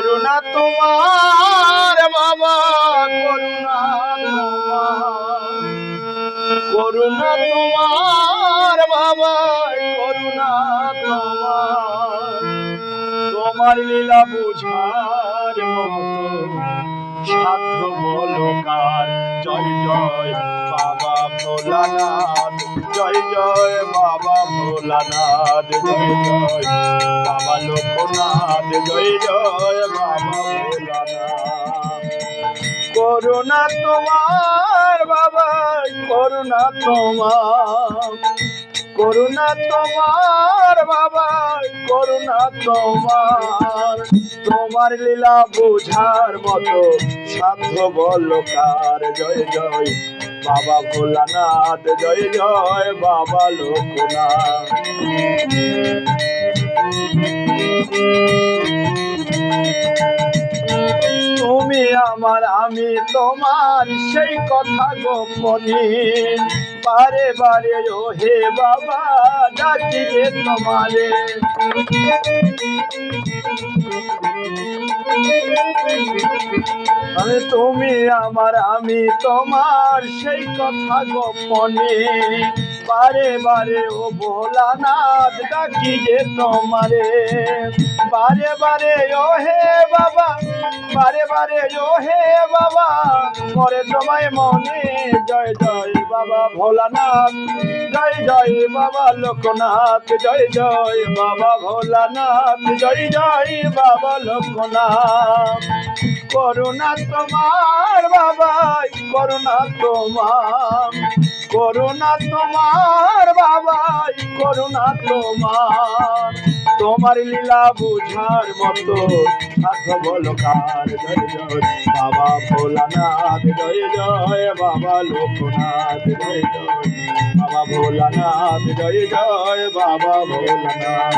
করুণা তোমার, বাবা করুণা তোমার। বাবা করুণা তোমার। তোমার লীলা বুঝার মতো সাধ্য বলো কার? জয় জয় ভোলানাথ জয় জয় বাবা ভোলানাথ জয় জয় জয় জয় বাবা ভোলানাথ করুণা তোমার বাবা করুণা তোমার করুণা তোমার বাবা করুণা তোমার তোমার লীলা বুঝার মতো সাধ্য বল কার? জয় জয়। বাবা ভোলানাথ জয় জয় বাবা লোকনাথ। আমার, আমি তোমার সেই কথা গোপনে বারে বারে ও হে বাবা ডাকি যে তোমারে। আরে তুমি আমার, আমি তোমার সেই কথা গোপনে বারে বারে, ও ভোলানাথ ডাকি যে তোমারে। বারে বারে, ও হে বাবা, বারে বারে, ও হে বাবা করে তোমায় মনে। জয় জয় বাবা ভোলানাথ, জয় জয় বাবা লোকনাথ, জয় জয় বাবা ভোলানাথ, জয় জয় বাবা লোকনাথ। করুণা তোমার বাবা করুণা তোমার করুণা তোমার বাবা করুণা তোমার। তোমার লীলা বুঝার মতো সাধ্য বলো জয় জয় বাবা ভোলানাথ, জয় জয় বাবা লোকনাথ, জয় জয় বাবা ভোলানাথ, জয় জয় বাবা ভোলানাথ।